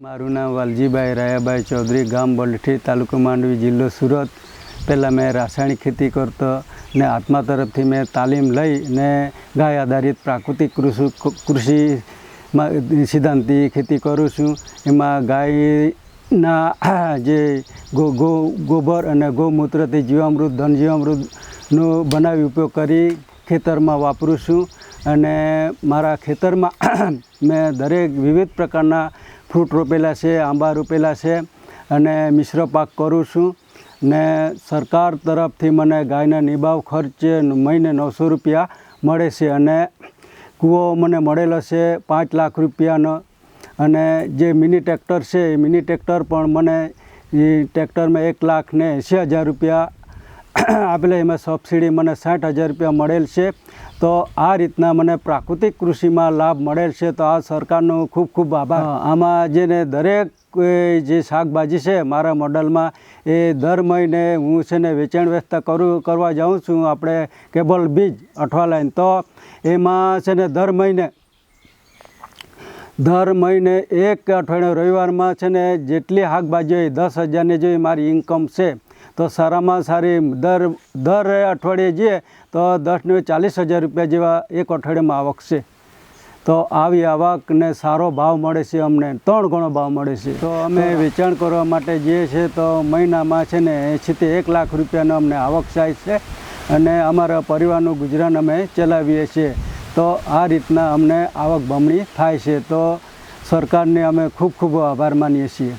મારું નામ વાલજીભાઈ રાયાભાઈ ચૌધરી, ગામ બલઠી, તાલુકો માંડવી જિલ્લો સુરત. પહેલાં મેં રાસાયણિક ખેતી કરતો ને આત્મા તરફથી મેં તાલીમ લઈ ને ગાય આધારિત પ્રાકૃતિક કૃષિ કૃષિમાં સિદ્ધાંતી ખેતી કરું છું. એમાં ગાયના જે ગો ગો, ગોબર અને ગૌમૂત્રથી જીવામૃત ધન જીવામૃતનો બનાવી ઉપયોગ કરી ખેતરમાં વાપરું છું. અને મારા ખેતરમાં મેં દરેક વિવિધ પ્રકારના ફ્રૂટ રોપેલા છે, આંબા રોપેલા છે અને મિશ્ર પાક કરું છું. ને સરકાર તરફથી મને ગાયના નિભાવ ખર્ચે મહિને નવસો રૂપિયા મળે છે અને કૂવો મને મળેલો છે પાંચ લાખ રૂપિયાનો. અને જે મિની ટ્રેક્ટર છે, એ મિની ટ્રેક્ટર પણ મને, એ ટ્રેક્ટરમાં એક લાખ ને એંસી હજાર રૂપિયા આપેલા એમાં સબસિડી મને સાઠ હજાર રૂપિયા મળેલ છે. તો આ રીતના મને પ્રાકૃતિક કૃષિમાં લાભ મળેલ છે. તો આ સરકારનો ખૂબ ખૂબ આભાર. આમાં જેને દરેક જે શાકભાજી છે મારા મોડલમાં એ દર મહિને હું છે ને વેચાણ વ્યવસ્થા કરું કરવા જાઉં છું. આપણે કેબલ બીજ અઠવા લાઈન તો એમાં છે ને દર મહિને દર મહિને એક અઠવાડિયે રવિવારમાં છે ને જેટલી શાકભાજી હોય દસ હજારની જે મારી ઇન્કમ છે. તો સારામાં સારી દર દર અઠવાડિયે જઈએ તો દસ ને ચાલીસ હજાર રૂપિયા જેવા એક અઠવાડિયામાં આવક છે. તો આવી આવકને સારો ભાવ મળે છે અમને ત્રણ ગણો ભાવ મળે છે. તો અમે વેચાણ કરવા માટે જઈએ છીએ તો મહિનામાં છે ને એંશીથી એક લાખ રૂપિયાનો અમને આવક થાય છે અને અમારા પરિવારનું ગુજરાન અમે ચલાવીએ છીએ. તો આ રીતના અમને આવક બમણી થાય છે. તો સરકારને અમે ખૂબ ખૂબ આભાર માનીએ છીએ.